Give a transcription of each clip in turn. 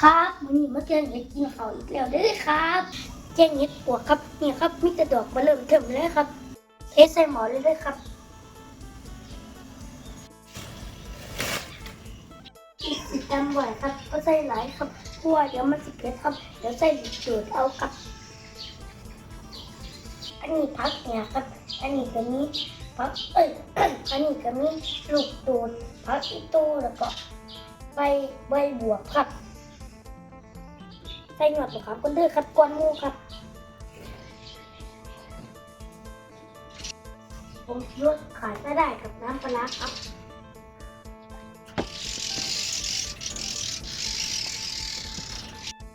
ครับวันนี้มาเจอเห็ดกินเขาอีกแล้วเด้อครับแกงเห็ดปวกครับนี่ครับมีแต่ดอกมาเริ่มเทิมเลยครับเทใส่หมอเลยเด้อครับอีกสิจำไว้ครับ ก็ใส่หลายครับเพราะว่าเดี๋ยวมันสิเผ็ดครับ เดี๋ยวใส่ลูกโดดเอาครับ อันนี้พักเนี่ยครับ อันนี้ก็มีพักเอ้ยอันนี้ก็มีลูกโดดพักอีโต้แล้วก็ใบใบบวกครับ ใส่หนวดครับคนเด้อครับกวนหมูครับผมยดขายไม่ได้กับน้ำปลาครับ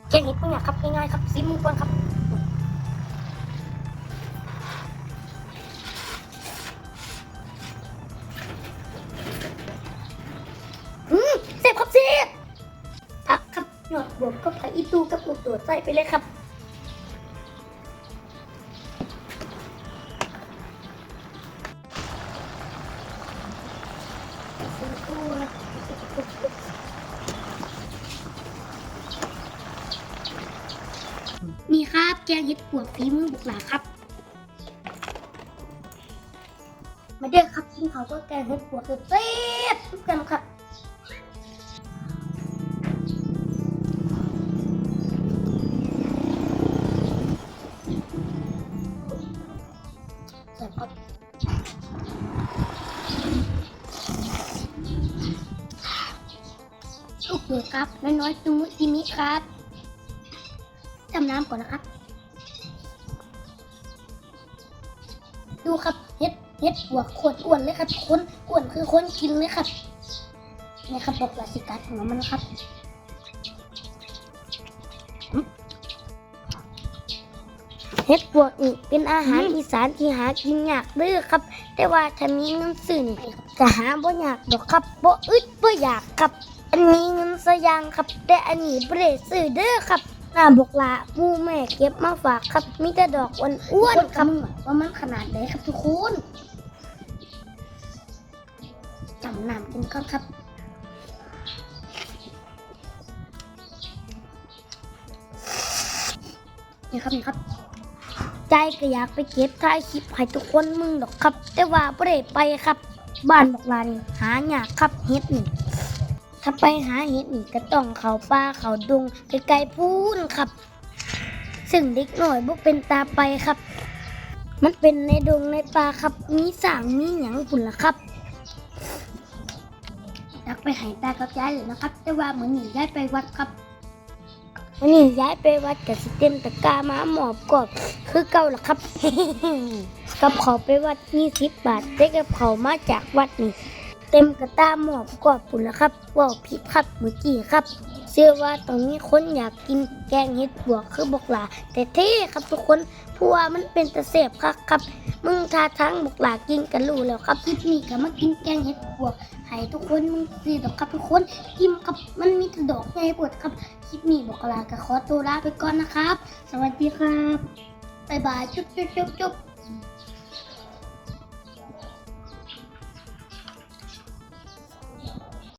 แกงเห็ดพวกเนี้ยครับง่ายๆครับซิมมือก่อนครับ กก็ผักอีตูกับลูกโดดใส่ไปเลยครับ นี่ครับแกงเห็ดปวกฝีมือบุกหลาครับ มาเด้อครับกินเขาวก็แกงเห็ดปวกคือเซ่บทุกกันครับ ครับลูกเดือครับน้อยๆตุ้มุจิมิครับทำน้ำก่อนนะครับ ดูครับเห็ดเห็ดหัวขวดอ้วนเลยครับคนอ้วนคือคนกินเลยครับนี่ครับบอกลาสิกัดของมันนะครับ เห็ดปวกนี่เป็นอาหารอีสานที่หากินยากเด้อครับ แต่ว่าถ้ามีเงินซื้อนี่จะหาบ่ยากดอกครับบ่อึดบ่อยากครับ อันนี้เงินสยางครับ แต่อันนี้บ่ได้ซื้อเด้อครับหน้าบอกลาปูแม่เก็บมาฝากครับ มีแต่ดอกอ้วนๆครับว่ามันขนาดไหนครับทุกคนจำน้ำกินก่อนครับนี่ครับนี่ครับ ใจก็อยากไปเก็บถ่ายคลิปให้ทุกคนมึงดอกครับ แต่ว่าไม่ได้ไปครับ บ้านบอกลานี่หายากครับเฮ็ดนี่ถ้าไปหาเฮ็ดนี่ก็ต้องเขาป่าเขาดงไกลๆพูนครับ ซึ่งเด็กหน่อยบ่เป็นตาไปครับ มันเป็นในดงในป่าครับมีสางมีหยังปุ่นละครับอยากไปหายตากับยายเลยนะครับ แต่ว่าเหมือนหนียายไปวัดครับ วันนี้ย้ายไปวัดกับสเต็มตะกร้ามาหมอบกอบคือเก่าละครับ กับเขาไปวัดนี่สิบบาทได้กับเขามาจากวัดนี่ เต็มกระตาหมอบกอบปุ่นละครับว่าผิดครับเมื่อกี้ครับ เชื่อว่าตรงนี้คนอยากกินแกงเห็ดบวกคือบอกหลา แต่เท่ครับทุกคนเพราะว่ามันเป็นตะเสบครับครับ มึงทาทั้งบอกหลากินกันรู้แล้วครับคลิปนี้ก็มากินแกงเห็ดบวกให้ทุกคนมึงซื้อดอกครับทุกคนกินครับมันมีแต่ดอกให้ปวดครับคลิปนี้บอกลากับขอตัวลาไปก่อนนะครับ สวัสดีครับบ๊ายบายจุ๊บจุ๊บจุ๊บจุ๊บ